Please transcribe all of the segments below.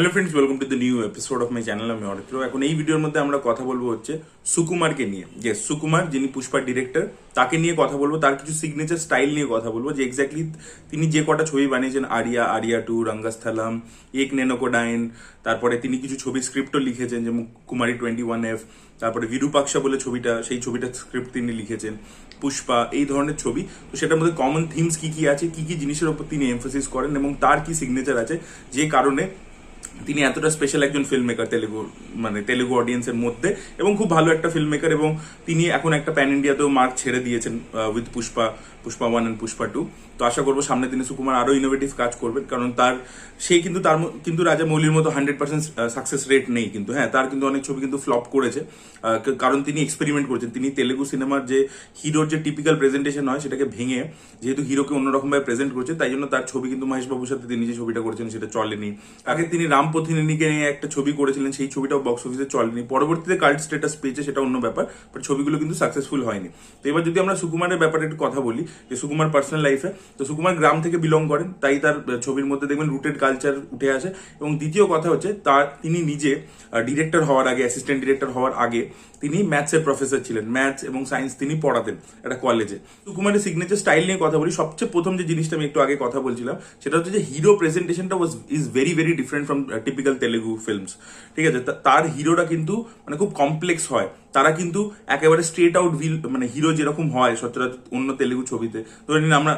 Hello friends welcome to the new episode of my channel আমি অরিত্র এখন এই ভিডিওর মধ্যে আমরা কথা বলব হচ্ছে সুকুমারকে নিয়ে। যে সুকুমার, যিনি পুষ্পার ডিরেক্টর তাকে নিয়ে কথা বলব, তার কিছু সিগনেচার স্টাইল নিয়ে কথা বলব, যে এক্স্যাক্টলি তিনি যে কটা ছবি বানিয়েছেন, আরিয়া আরিয়া টু রঙ্গস্থলম, এক নেনোকোডাইন, তারপরে তিনি কিছু ছবির স্ক্রিপ্টও লিখেছেন, যেমন কুমারী টোয়েন্টি ওয়ান এফ তারপরে বিরূপাক্ষা বলে ছবিটা, সেই ছবিটার স্ক্রিপ্ট তিনি লিখেছেন, পুষ্পা, এই ধরনের ছবি। তো সেটার মধ্যে কমন থিমস কি কি আছে, কি কি জিনিসের উপর তিনি এমফোসিস করেন, এবং তার কি সিগনেচার আছে, যে কারণে তিনি এতটা স্পেশাল একজন ফিল্ম মেকার তেলেগু মানে তেলেগু অডিয়েন্সের মধ্যে এবং খুব ভালো একটা ফিল্ম মেকার এবং তিনি এখন একটা প্যান ইন্ডিয়াতেও মার্ক ছেড়ে দিয়েছেন with Pushpa Pushpa one and Pushpa two তো আশা করব সামনে দিনে সুকুমার আরও ইনোভেটিভ কাজ করবেন, কারণ তার সেই কিন্তু তার কিন্তু রাজা মৌলির মতো হান্ড্রেড পার্সেন্ট সাকসেস রেট নেই কিন্তু। হ্যাঁ তার কিন্তু অনেক ছবি কিন্তু ফ্লপ করেছে কারণ তিনি এক্সপেরিমেন্ট করেছেন। তিনি তেলেগু সিনেমার যে হিরোর যে টিপিক্যাল প্রেজেন্টেশন হয়, সেটাকে ভেঙে যেহেতু হিরোকে অন্যরকম ভাবে প্রেজেন্ট করছে, তাই জন্য তার ছবি কিন্তু মহেশবাবুর সাথে তিনি যে ছবিটা করেছেন সেটা চলেনি। আগে তিনি রাম নিয়ে একটা ছবি করেছিলেন, সেই ছবিটাও বক্স অফিসে চলেনি। পরবর্তীতে কার্ড স্টেটাস পেয়েছে সেটা অন্য ব্যাপার বাট ছবিগুলো কিন্তু সাকসেসফুল হয়নি। তো এবার যদি আমরা সুকুমারের ব্যাপারে একটু কথা বলি, যে সুকুমার পার্সোনাল লাইফে তো সুকুমার গ্রাম থেকে বিলং করেন, তাই তার ছবির মধ্যে দেখবেন রুটেড কালচার উঠে আসে। এবং দ্বিতীয় কথা হচ্ছে, তার, তিনি নিজে ডিরেক্টর হওয়ার আগে অ্যাসিস্ট্যান্ট ডিরেক্টর হওয়ার আগে তিনি ম্যাথসের প্রফেসর ছিলেন। ম্যাথস এবং সায়েন্স তিনি পড়াতেন একটা কলেজে সুকুমারের সিগনেচার স্টাইল নিয়ে কথা বলি। সবচেয়ে প্রথম যে জিনিসটা আমি একটু আগে কথা বলছিলাম, সেটা হচ্ছে যে হিরো প্রেজেন্টেশনটা was is very very different from typical Telugu films ঠিক আছে? তার হিরোরা কিন্তু মানে খুব কমপ্লেক্স হয়। তারা কিন্তু একেবারে স্ট্রেট আউট মানে হিরো যেরকম হয় সচরাচর অন্য তেলেগু ছবিতে। ধরে নিন আমরা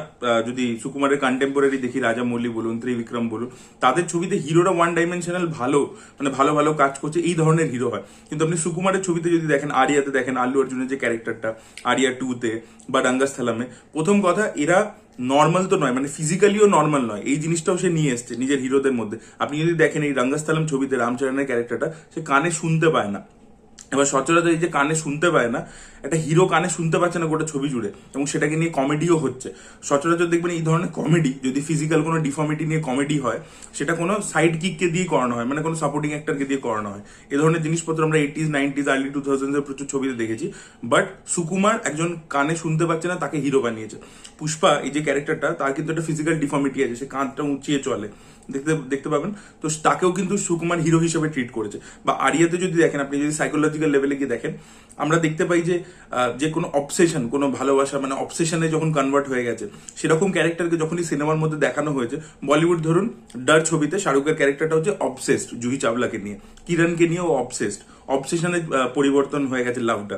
যদি সুকুমারের কন্টেম্পোরারি দেখি, রাজা মল্লি বলুন, ত্রিবিক্রম বলুন, তাদের ছবিতে হিরোরা ওয়ান ডাইমেনশনাল ভালো মানে ভালো ভালো কাজ করছে, এই ধরনের হিরো হয়। কিন্তু আপনি সুকুমারের ছবিতে যদি দেখেন, আরিয়াতে দেখেন, আল্লু অর্জুনের যে ক্যারেক্টারটা আরিয়া টুতে বা ডাঙ্গাস্থলামে, প্রথম কথা, এরা নর্মাল তো নয় মানে ফিজিক্যালিও নর্মাল নয়। এই জিনিসটাও সে নিয়ে এসছে নিজের হিরোদের মধ্যে। আপনি যদি দেখেন এই রঙ্গস্থলম ছবিতে রামচরণের ক্যারেক্টারটা সে কানে শুনতে পায় না। এবার সচরাচর এই যে কানে শুনতে পায় না একটা হিরো কানে শুনতে পাচ্ছে না গোটা ছবি জুড়ে এবং সেটাকে নিয়ে কমেডিও হচ্ছে। সচরাচর দেখবেন এই ধরনের কমেডি যদি ফিজিক্যাল কোনো ডিফর্মিটি নিয়ে কমেডি হয়, সেটা কোনো সাইড কিককে দিয়ে করানো হয় মানে কোনো সাপোর্টিং অ্যাক্টরকে দিয়ে করানো হয়। এ ধরনের জিনিসপত্র আমরা এইটিজ নাইনটিজ আর্লি টু থাউজেন্ডের প্রচুর ছবিতে দেখেছি। বাট সুকুমার একজন কানে শুনতে পাচ্ছে না, তাকে হিরো বানিয়েছে। পুষ্পা, এই যে ক্যারেক্টারটা তার কিন্তু একটা ফিজিক্যাল ডিফর্মিটি আছে, সে কাঁধটা উঁচিয়ে চলে। দেখতে দেখতে পাবেন? তো তাকেও কিন্তু সুকুমার হিরো হিসেবে ট্রিট করেছে। বা আরিয়াতে যদি দেখেন, আপনি যদি সাইকোলজিক্যাল লেভেলে গিয়ে দেখেন, আমরা দেখতে পাই যে যে কোনো অবসেশন কোনো ভালোবাসা মানে অবসেশনে যখন কনভার্ট হয়ে গেছে, সেরকম ক্যারেক্টারকে যখনই সিনেমার মধ্যে দেখানো হয়েছে বলিউড ধরুন, ডার ছবিতে শাহরুখের ক্যারেক্টারটা হচ্ছে অবসেসড জুহি চাওলাকে নিয়ে। কিরণকে নিয়েও অবসেসড অবসেশনে পরিবর্তন হয়ে গেছে লাভটা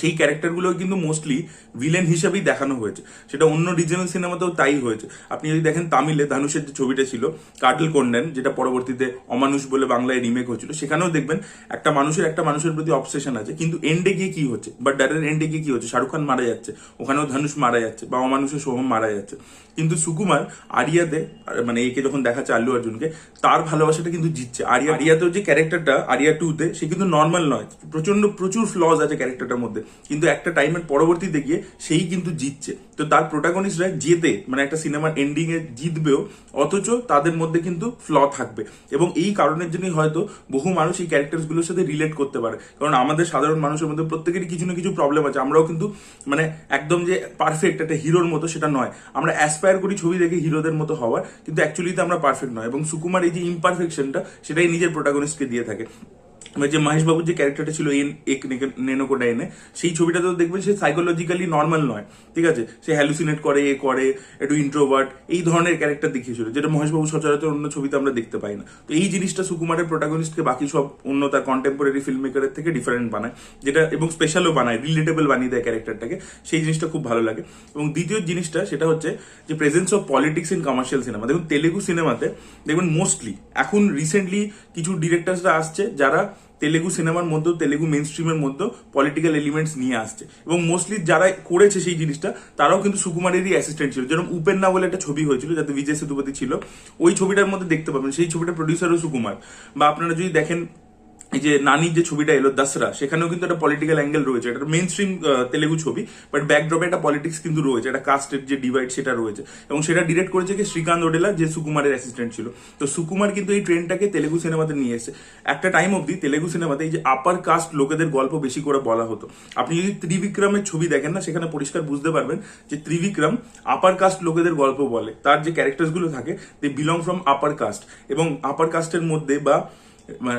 সেই ক্যারেক্টারগুলো কিন্তু মোস্টলি ভিলেন হিসেবেই দেখানো হয়েছে। সেটা অন্য রিজনাল সিনেমাতেও তাই হয়েছে। আপনি যদি দেখেন তামিলে ধানুষের যে ছবিটা ছিল, কাটল কন্ডেন যেটা পরবর্তীতে অমানুষ বলে বাংলায় রিমেক হয়েছিল, সেখানেও দেখবেন একটা মানুষের একটা মানুষের প্রতি অবসেশন আছে। কিন্তু এন্ডে গিয়ে কি হচ্ছে? বা ডারের এন্ডে গিয়ে কি হচ্ছে? শাহরুখ খান মারা যাচ্ছে, ওখানেও ধানুষ মারা যাচ্ছে বা অমানুষের সোহম মারা যাচ্ছে। কিন্তু সুকুমার আরিয়াতে মানে একে যখন দেখাচ্ছে আল্লু অর্জুনকে, তার ভালোবাসাটা কিন্তু জিতছে। আরিয়া, আরিয়াতেও যে ক্যারেক্টারটা আরিয়া টুতে সে কিন্তু নর্মাল নয়। প্রচণ্ড প্রচুর ফ্লজ আছে ক্যারেক্টারটার মধ্যে। কিন্তু একটা টাইমের পরবর্তীতে গিয়ে সেই কিন্তু জিতছে। তো তার প্রোটাগনিস্টরা জেতে মানে একটা সিনেমার এন্ডিং এ জিতবেও, অথচ তাদের মধ্যে কিন্তু ফ্ল থাকবে। এবং এই কারণের জন্যই হয়তো বহু মানুষ এই ক্যারেক্টার্সগুলোর সাথে রিলেট করতে পারে। কারণ আমাদের সাধারণ মানুষের মধ্যে প্রত্যেকেরই কিছু না কিছু প্রবলেম আছে। আমরাও কিন্তু মানে একদম যে পারফেক্ট একটা হিরোর মতো সেটা নয়। আমরা অ্যাসপায়ার করি ছবি দেখে হিরোদের মতো হওয়ার, কিন্তু অ্যাকচুয়ালি অ্যাকচুয়ালিতে আমরা পারফেক্ট নয়। এবং সুকুমার এই যে ইমপারফেকশনটা সেটাই নিজের প্রোটাগনিস্টকে দিয়ে থাকে। যে মহেশ বাবুর যে ক্যারেক্টারটা ছিল এন, এক নেনোকোডাইনে, সেই ছবিটাতেও দেখবেন সে সাইকোলজিক্যালি নর্মাল নয়, ঠিক আছে? সে হ্যালুসিনেট করে, এ করে, একটু ইন্ট্রোভার্ট এই ধরনের ক্যারেক্টার দেখিয়েছিল, যেটা মহেশ বাবু সচরাচর অন্য ছবিতে আমরা দেখতে পাই না। তো এই জিনিসটা সুকুমারের প্রোটাগনিস্টকে বাকি সব অন্য তার কন্টেম্পোরারি ফিল্ম মেকারের থেকে ডিফারেন্ট বানায়, যেটা, এবং স্পেশালও বানায় রিলেটেবল বানিয়ে দেয় ক্যারেক্টারটাকে, সেই জিনিসটা খুব ভালো লাগে। এবং দ্বিতীয় জিনিসটা, সেটা হচ্ছে যে presence of politics in commercial cinema দেখুন, তেলেগু সিনেমাতে দেখবেন মোস্টলি এখন রিসেন্টলি কিছু ডিরেক্টরসরা আসছে, যারা তেলেগু সিনেমার মধ্যেও, তেলেগু মেন স্ট্রিমের মধ্যেও পলিটিক্যাল এলিমেন্টস নিয়ে আসছে। এবং মোস্টলি যারা করেছে সেই জিনিসটা, তারাও কিন্তু সুকুমারেরই অ্যাসিস্ট্যান্ট ছিল। যেরকম উপেন্না বলে একটা ছবি হয়েছিল, যাতে বিজয় সেতুপতি ছিল, ওই ছবিটার মধ্যে দেখতে পাবেন। সেই ছবিটা প্রডিউসারও সুকুমার। বা আপনারা যদি দেখেন এই যে নানির যে ছবিটা এলো দসরা সেখানেও কিন্তু একটা পলিটিক্যাল অ্যাঙ্গেল রয়েছে। এটা মেন স্ট্রিম তেলেগু ছবি বাট ব্যাকড্রপে একটা পলিটিক্স কিন্তু রয়েছে একটা কাস্টের যে ডিভাইড সেটা রয়েছে। এবং সেটা ডিরেক্ট করেছে কি শ্রীকান্ত ওডেলা যে সুকুমারের অ্যাসিস্ট্যান্ট ছিল। তো সুকুমার কিন্তু এই ট্রেনটাকে তেলেগু সিনেমাতে নিয়ে এসেছে। একটা টাইম অবধি তেলেগু সিনেমাতে এই যে আপার কাস্ট লোকেদের গল্প বেশি করে বলা হতো। আপনি যদি ত্রিবিক্রমের ছবি দেখেন না সেখানে পরিষ্কার বুঝতে পারবেন যে ত্রিবিক্রম আপার কাস্ট লোকেদের গল্প বলে। তার যে ক্যারেক্টার্সগুলো থাকে they belong from upper caste এবং আপার কাস্টের মধ্যে বা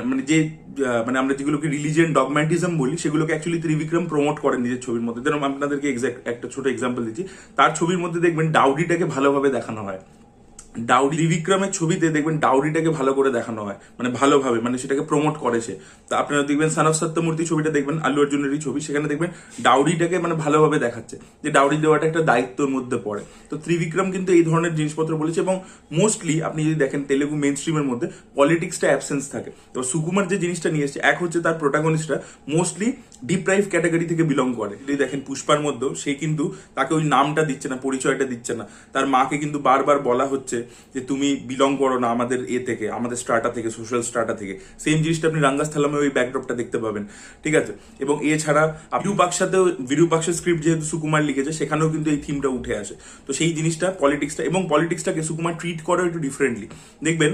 মানে যে আহ, মানে আমরা যেগুলোকে রিলিজিয়ান ডগম্যাটিজম বলি, সেগুলোকে অ্যাকচুয়ালি ত্রিবিক্রম প্রমোট করেন নিজের ছবির মধ্যে। যেরকম আপনাদেরকে একটা ছোট এক্সাম্পল দিচ্ছি। তার ছবির মধ্যে দেখবেন ডাউডিটাকে ভালোভাবে দেখানো হয়। ডাউরি ত্রিবিক্রমের ছবিতে দেখবেন ডাউরিটাকে ভালো করে দেখানো হয়। মানে ভালোভাবে মানে সেটাকে প্রমোট করে সে। তা আপনারা দেখবেন সানব সত্যমূর্তি ছবিটা দেখবেন, আল্লু অর্জুনেরই ছবি, সেখানে দেখবেন ডাউরিটাকে মানে ভালোভাবে দেখাচ্ছে যে ডাউরি দেওয়াটা একটা দায়িত্বের মধ্যে পড়ে। তো ত্রিবিক্রম কিন্তু এই ধরনের জিনিসপত্র বলেছে এবং মোস্টলি আপনি যদি দেখেন তেলেগু মেন স্ট্রিমের মধ্যে পলিটিক্সটা অ্যাবসেন্স থাকে। তো সুকুমার যে জিনিসটা নিয়ে এসেছে, এক হচ্ছে তার প্রোটাগনিস্টরা মোস্টলি ডিপ্রাইভ ক্যাটাগরি থেকে বিলং করে। যদি দেখেন পুষ্পার মধ্যেও, সে কিন্তু তাকে ওই নামটা দিচ্ছে না, পরিচয়টা দিচ্ছে না। তার মাকে কিন্তু বারবার বলা হচ্ছে যে তুমি বিলং করো না আমাদের এ থেকে, আমাদের স্টার্টা থেকে সোশ্যাল স্টার্টা থেকে। সেম জিনিসটা আপনি রাঙ্গাস্থলামে ওই ব্যাকড্রপটা দেখতে পাবেন। ঠিক আছে? এবং এছাড়া বিরূপাক্ষাতেও বিরূপাক্ষের স্ক্রিপ্ট যেহেতু সুকুমার লিখেছে, সেখানেও কিন্তু এই থিমটা উঠে আসে। তো সেই জিনিসটা পলিটিক্সটা এবং পলিটিক্সটাকে সুকুমার ট্রিট করে একটু ডিফারেন্টলি দেখবেন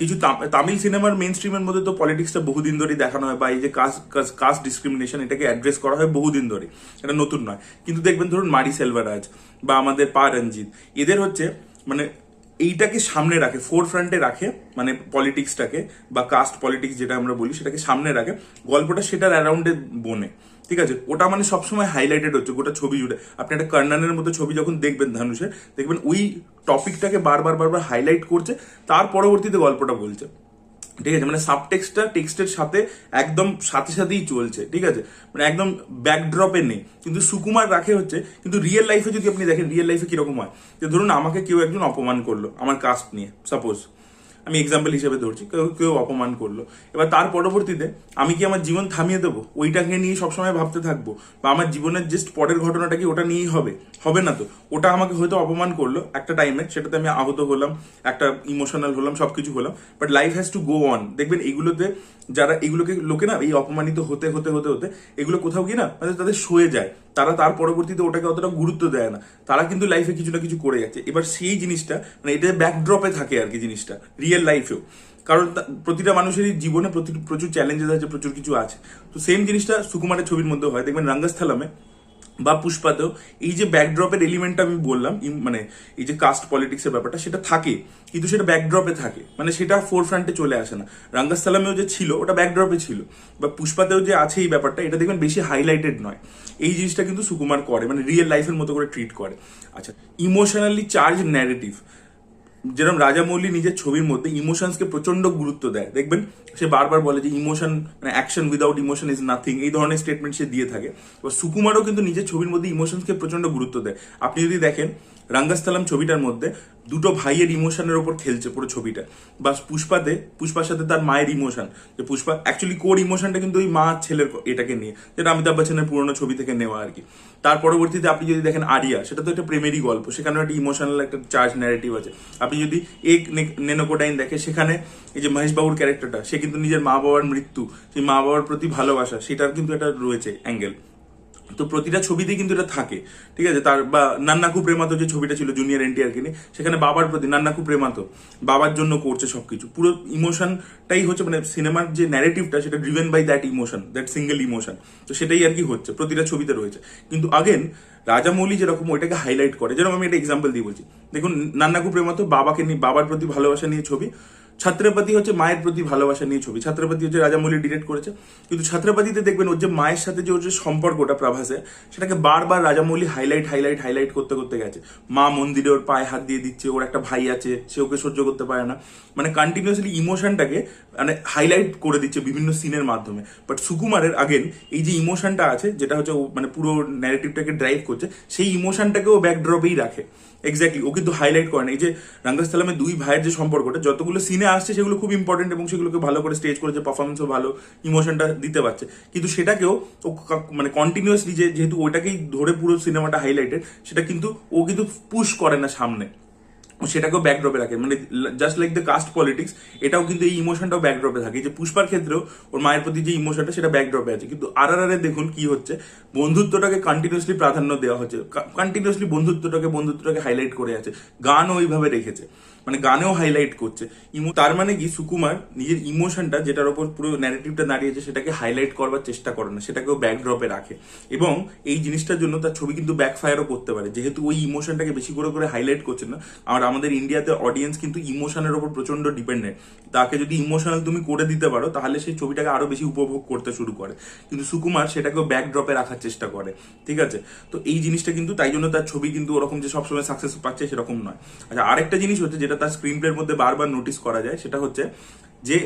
কিছু তামিল সিনেমার মেন স্ট্রিমের মধ্যে তো পলিটিক্সটা বহুদিন ধরেই দেখানো হয়, বা এই যে কাস্ট কাস্ট ডিসক্রিমিনেশন এটাকে অ্যাড্রেস করা হয় বহুদিন ধরে। এটা নতুন নয়। কিন্তু দেখবেন, ধরুন মারি সেলভারাজ, বা আমাদের পা রঞ্জিত। এদের হচ্ছে মানে এইটাকে সামনে রাখে ফোর ফ্রন্টে রাখে মানে পলিটিক্সটাকে বা কাস্ট পলিটিক্স যেটা আমরা বলি, সেটাকে সামনে রাখে। গল্পটা সেটার অ্যারাউন্ডে বনে ঠিক আছে? ওটা মানে সবসময় হাইলাইটেড হচ্ছে, গোটা ছবি জুড়ে। আপনি একটা কর্নানের মতো ছবি যখন দেখবেন ধানুষের দেখবেন ওই টপিকটাকে বারবার বারবার হাইলাইট করছে, তার পরবর্তীতে গল্পটা বলছে। ঠিক আছে? মানে সাবটেক্সটটা টেক্সটের সাথে একদম সাথে সাথেই চলছে, ঠিক আছে? মানে একদম ব্যাকড্রপে নেই। কিন্তু সুকুমার রাখে হচ্ছে, কিন্তু রিয়েল লাইফে যদি আপনি দেখেন রিয়েল লাইফে কীরকম হয়? যে ধরুন, আমাকে কেউ একজন অপমান করল, আমার কাস্ট নিয়ে সাপোজ আমি এক্সাম্পল হিসেবে ধরছি, কেউ কেউ অপমান করল। এবার তার পরবর্তীতে আমি কি আমার জীবন থামিয়ে দেবো? ওইটাকে নিয়ে সবসময় ভাবতে থাকব? বা আমার জীবনের জাস্ট পরের ঘটনাটা কি ওটা নিয়েই হবে? হবে না তো? ওটা আমাকে হয়তো অপমান করল একটা টাইমে সেটাতে আমি আহত হলাম, একটা ইমোশনাল হলাম সব কিছু হলাম but life has to go on দেখবেন এগুলোতে যারা, এগুলোকে লোকে না, এই অপমানিত হতে হতে হতে হতে, এগুলো কোথাও গিয়ে না তাদের সয়ে যায়। তারা তার পরবর্তীতে ওটাকে অতটা গুরুত্ব দেয় না। তারা কিন্তু লাইফে কিছু না কিছু করে যাচ্ছে। এবার সেই জিনিসটা মানে এটা ব্যাকড্রপে থাকে আর কি জিনিসটা রিয়েল লাইফেও কারণ প্রতিটা মানুষেরই জীবনে প্রচুর চ্যালেঞ্জেস আছে, প্রচুর কিছু আছে। তো সেম জিনিসটা সুকুমারের ছবির মধ্যে হয়। দেখবেন রাঙ্গাস্থলামে বা পুষ্পাতেও এই যে ব্যাকড্রপের এলিমেন্টটা আমি বললাম মানে এই যে কাস্ট পলিটিক্সের ব্যাপারটা, সেটা থাকে, কিন্তু সেটা ব্যাকড্রপে থাকে। মানে সেটা ফোর ফ্রন্টে চলে আসে না। রাঙ্গাসালামেও যে ছিল, ওটা ব্যাকড্রপে ছিল। বা পুষ্পাতেও যে আছে এই ব্যাপারটা, এটা দেখবেন বেশি হাইলাইটেড নয়। এই জিনিসটা কিন্তু সুকুমার করে মানে রিয়েল লাইফের মতো করে ট্রিট করে। আচ্ছা ইমোশনালি চার্জ ন্যারেটিভ যেরকম রাজামৌলি নিজের ছবির মধ্যে ইমোশনসকে প্রচণ্ড গুরুত্ব দেয়। দেখবেন, সে বারবার বলে যে ইমোশন মানে action without emotion is nothing এই ধরনের স্টেটমেন্ট সে দিয়ে থাকে। এবার সুকুমারও কিন্তু নিজের ছবির মধ্যে ইমোশনসকে প্রচণ্ড গুরুত্ব দেয়। আপনি যদি দেখেন রাঙ্গাস্থলাম ছবিটার মধ্যে দুটো ভাইয়ের ইমোশনের ওপর খেলছে পুরো ছবিটা। বা পুষ্পাতে, পুষ্পার সাথে তার মায়ের ইমোশন যে পুষ্পা অ্যাকচুয়ালি কোর ইমোশনটা কিন্তু ওই মা ছেলের এটাকে নিয়ে, যেটা অমিতাভ বচ্চনের পুরোনো ছবি থেকে নেওয়া আর কি। তার পরবর্তীতে আপনি যদি দেখেন আরিয়া, সেটা তো একটা প্রেমেরই গল্প, সেখানেও একটা ইমোশনাল একটা চার্জ ন্যারেটিভ আছে। আপনি যদি এক নেনোকোডাইন দেখে, সেখানে এই যে মহেশ বাবুর ক্যারেক্টারটা সে কিন্তু নিজের মা বাবার মৃত্যু, সেই মা বাবার প্রতি ভালোবাসা, সেটার কিন্তু একটা রয়েছে অ্যাঙ্গেল তো প্রতিটা ছবিতে কিন্তু এটা থাকে, ঠিক আছে? তার বা নান্নাকু প্রেমাতো যে ছবিটা ছিল জুনিয়র এনটিআর নিয়ে, সেখানে বাবার প্রতি নান্নাকু প্রেমাতো, বাবার জন্য করছে সবকিছু। পুরো ইমোশনটাই হচ্ছে মানে সিনেমার যে ন্যারেটিভটা সেটা driven by that emotion that single emotion তো সেটাই আর কি হচ্ছে, প্রতিটা ছবিতে রয়েছে। কিন্তু আগেন রাজামৌলি যেরকম ওইটাকে হাইলাইট করে, যেরকম আমি একটা এক্সাম্পল দিয়ে বলছি। দেখুন নান্নাকু প্রেমাতো, বাবাকে নিয়ে, বাবার প্রতি ভালোবাসা নিয়ে ছবি ছাত্রপতি হচ্ছে মায়ের প্রতি ভালোবাসা নিয়ে ছবি। ছাত্রপতি হচ্ছে রাজামৌলি ডিরেক্ট করেছে। কিন্তু ছাত্রপতিতে দেখবেন ওর যে মায়ের সাথে যে ওর যে সম্পর্কটা প্রভাসে, সেটাকে বারবার রাজামৌলি হাইলাইট হাইলাইট হাইলাইট করতে করতে গেছে। মা মন্দিরে ওর পায়ে হাত দিয়ে দিচ্ছে, ওর একটা ভাই আছে, সে ওকে সহ্য করতে পারে না। মানে কন্টিনিউসলি ইমোশনটাকে মানে হাইলাইট করে দিচ্ছে বিভিন্ন সিনের মাধ্যমে। বাট সুকুমারের আগেন এই যে ইমোশনটা আছে, যেটা হচ্ছে মানে পুরো ন্যারেটিভটাকে ড্রাইভ করছে, সেই ইমোশনটাকে ও ব্যাকড্রপেই রাখে। এক্স্যাক্টলি ও কিন্তু হাইলাইট করে না। এই যে রাঙ্গাস্থলামের দুই ভাইয়ের যে সম্পর্কটা, যতগুলো সিনে আসছে সেগুলো খুব ইম্পর্টেন্ট এবং সেগুলোকে ভালো করে স্টেজ করেছে পারফরমেন্সও ভালো ইমোশনটা দিতে পারছে। কিন্তু সেটাকেও ও মানে কন্টিনিউয়াসলি যেহেতু ওইটাকেই ধরে পুরো সিনেমাটা হাইলাইটেড সেটা কিন্তু ও কিন্তু পুশ করে না সামনে। সেটাকেও ব্যাকড্রপে রাখে। মানে just like the caste politics এটাও কিন্তু এই ইমোশনটাও ব্যাকড্রপে থাকে। যে পুষ্পার ক্ষেত্রেও ওর মায়ের প্রতি যে ইমোশনটা সেটা ব্যাকড্রপে আছে। কিন্তু আর আর দেখুন কি হচ্ছে, বন্ধুত্বটাকে কন্টিনিউসলি প্রাধান্য দেওয়া হচ্ছে। কন্টিনিউসলি বন্ধুত্বটাকে বন্ধুত্বটাকে হাইলাইট করে আছে। গানও ওইভাবে রেখেছে। মানে গানেও হাইলাইট করছে। ইমো তার মানে কি, সুকুমার নিজের ইমোশনটা যেটার ওপর পুরো ন্যারেটিভটা দাঁড়িয়েছে, সেটাকে হাইলাইট করবার চেষ্টা করে না। সেটাকেও ব্যাকড্রপে রাখে। এবং এই জিনিসটার জন্য তার ছবি কিন্তু ব্যাকফায়ারও করতে পারে। যেহেতু ওই ইমোশনটাকে বেশি করে করে হাইলাইট করছে না আর আমাদের ইন্ডিয়াতে অডিয়েন্স কিন্তু ইমোশনের ওপর প্রচণ্ড ডিপেন্ডেন্ট তাকে যদি ইমোশনাল তুমি করে দিতে পারো, তাহলে সেই ছবিটাকে আরও বেশি উপভোগ করতে শুরু করে। কিন্তু সুকুমার সেটাকেও ব্যাকড্রপে রাখার চেষ্টা করে, ঠিক আছে? তো এই জিনিসটা কিন্তু তাই জন্য তার ছবি কিন্তু ওরকম যে সবসময় সাকসেস পাচ্ছে সেরকম নয়। আচ্ছা আরেকটা জিনিস হচ্ছে যেটা তার স্ক্রিন প্লের মধ্যে বারবার নোটিস করা যায়, সেটা হচ্ছে যে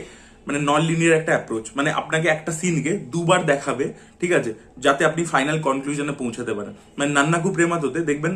মানে নন লিনিয়ার একটা অ্যাপ্রোচ মানে আপনাকে একটা সিনকে দুবার দেখাবে, ঠিক আছে? যাতে আপনি ফাইনাল কনক্লুশনে পৌঁছাতে পারেন। মানে নান্নাকু প্রেমাতোতে দেখবেন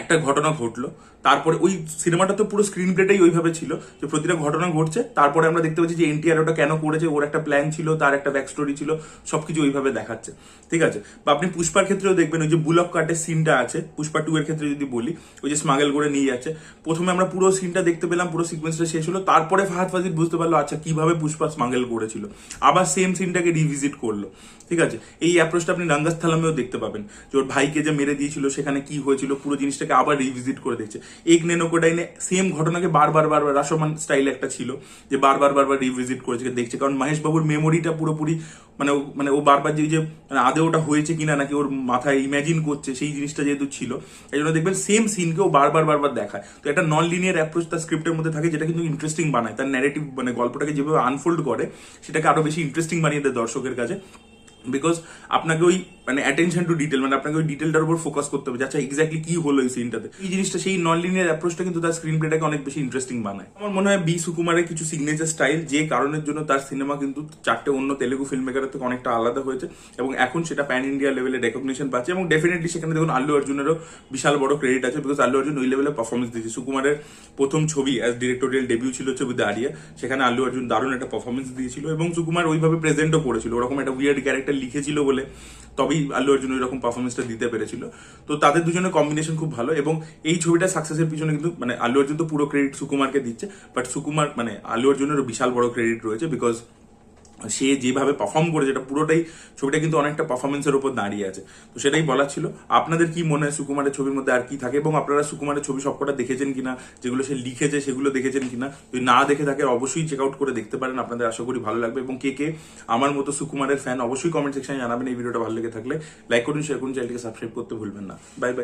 একটা ঘটনা ঘটলো তারপরে ওই সিনেমাটা তো পুরো স্ক্রিন প্লেটাই ওইভাবে ছিল যে প্রতিটা ঘটনা ঘটছে। তারপরে আমরা দেখতে পাচ্ছি যে এনটিআর ওটা কেন করেছে, ওর একটা প্ল্যান ছিল, তার একটা ব্যাক স্টোরি ছিল, সবকিছু ওইভাবে দেখাচ্ছে। ঠিক আছে? বা আপনি পুষ্পার ক্ষেত্রেও দেখবেন ওই যে বুলক কাটের সিনটা আছে, পুষ্পা টু এর ক্ষেত্রে যদি বলি, ওই যে স্মাগল করে নিয়ে যাচ্ছে। প্রথমে আমরা পুরো সিনটা দেখতে পেলাম, পুরো সিকোয়েন্সটা শেষ হলো, তারপরে ফাহাদ ফাজিল বুঝতে পারল আচ্ছা কীভাবে পুষ্পা স্মাগল করেছিল। আবার সেম সিনটাকে রিভিজিট করল। ঠিক আছে? এই অ্যাপ্রোচটা আপনি রাঙ্গাস্থলামেও দেখতে পাবেন। যে ওর ভাইকে যে মেরে দিয়েছিল, সেখানে কি হয়েছিল, পুরো জিনিসটাকে আবার রিভিজিট করে দেখছে। এক নেনোকোডাইনে সেম ঘটনাকে বারবার বারবার রাসমান স্টাইল একটা ছিল যে বারবার বারবার রিভিজিট করেছে, দেখছে। কারণ মহেশ বাবুর মেমোরিটা পুরোপুরি মানে মানে ও বারবার যে যে মানে আদে ওটা হয়েছে কিনা নাকি ওর মাথায় ইমাজিন করছে, সেই জিনিসটা যেহেতু ছিল। এই জন্য দেখবেন সেম সিনকে ও বারবার বারবার দেখায়। তো একটা নন লিনিয়ার অ্যাপ্রোচ তার স্ক্রিপ্টের মধ্যে থাকে, যেটা কিন্তু ইন্টারেস্টিং বানায়। তার ন্যারেটিভ মানে গল্পটাকে যেভাবে আনফোল্ড করে, সেটাকে আরও বেশি ইন্টারেস্টিং বানিয়ে দেয় দর্শকের কাছে। বিকজ আপনাকে ওই মানে অ্যাটেনশন টু ডিটেল মানে আপনাকে ওই ডিটেলটার উপর ফোকাস করতে হবে আচ্ছা এক্স্যাক্টলি কি হলো এই সিনটাতে এই জিনিসটা সেই নন লিনিয়ার অ্যাপ্রোচটা কিন্তু তার স্ক্রিন প্লেটাকে অনেক বেশি ইন্টারেস্টিং বানায়। আমার মনে হয় বি সুকুমারের কিছু সিগনেচার স্টাইল যে কারণের জন্য তার সিনেমা কিন্তু চারটে অন্য তেলেগু ফিল্ম মেকারের থেকে অনেকটা আলাদা হয়েছে এবং এখন সেটা প্যান ইন্ডিয়া লেভেলে রেকগনিশন পাচ্ছে এবং ডেফিনেটলি সেখানে দেখুন আল্লু অর্জুনেরও বিশাল বড় ক্রেডিট আছে বিকজ আল্লু অর্জুন ওই লেভেলে পারফরমেন্স দিয়েছে। সুকুমারের প্রথম ছবি অ্যাজ ডিরেক্টোরিয়াল ডেবিউ ছিল হচ্ছে উইথ আরিয়া সেখানে আল্লু অর্জুন দারুণ একটা পারফরমেন্স দিয়েছিল এবং সুকুমার ওইভাবে প্রেজেন্টও করেছিল। ওরকম একটা উইয়ার্ড ক্যারেক্টার লিখেছিল বলে তবেই আল্লু অর্জুন ওই রকম পারফরমেন্সটা দিতে পেরেছিল। তো তাদের দুজনের কম্বিনেশন খুব ভালো এবং এই ছবিটা সাকসেসের পিছনে কিন্তু মানে আল্লু অর্জুন তো পুরো ক্রেডিট সুকুমারকে দিচ্ছে বাট সুকুমার মানে আল্লু অর্জুনেরও বিশাল বড় ক্রেডিট রয়েছে বিকজ সে যেভাবে পারফর্ম করেছে, এটা পুরোটাই ছবিটা কিন্তু অনেকটা পারফরমেন্সের উপর দাঁড়িয়ে আছে। তো সেটাই বলার ছিল। আপনাদের কি মনে হয় সুকুমারের ছবির মধ্যে আর কি থাকে? এবং আপনারা সুকুমারের ছবি সবকটা দেখেছেন কিনা? যেগুলো সে লিখেছে, সেগুলো দেখেছেন কিনা? যদি না দেখে থাকে, অবশ্যই চেক আউট করে দেখতে পারেন। আপনাদের আশা করি ভালো লাগবে। এবং কে কে আমার মতো সুকুমারের ফ্যান অবশ্যই কমেন্ট সেকশনে জানাবেন এই ভিডিওটা ভালো লেগে থাকলে। লাইক করুন শেয়ার করুন চ্যানেলটিকে সাবস্ক্রাইব করতে ভুলবেন না। Bye bye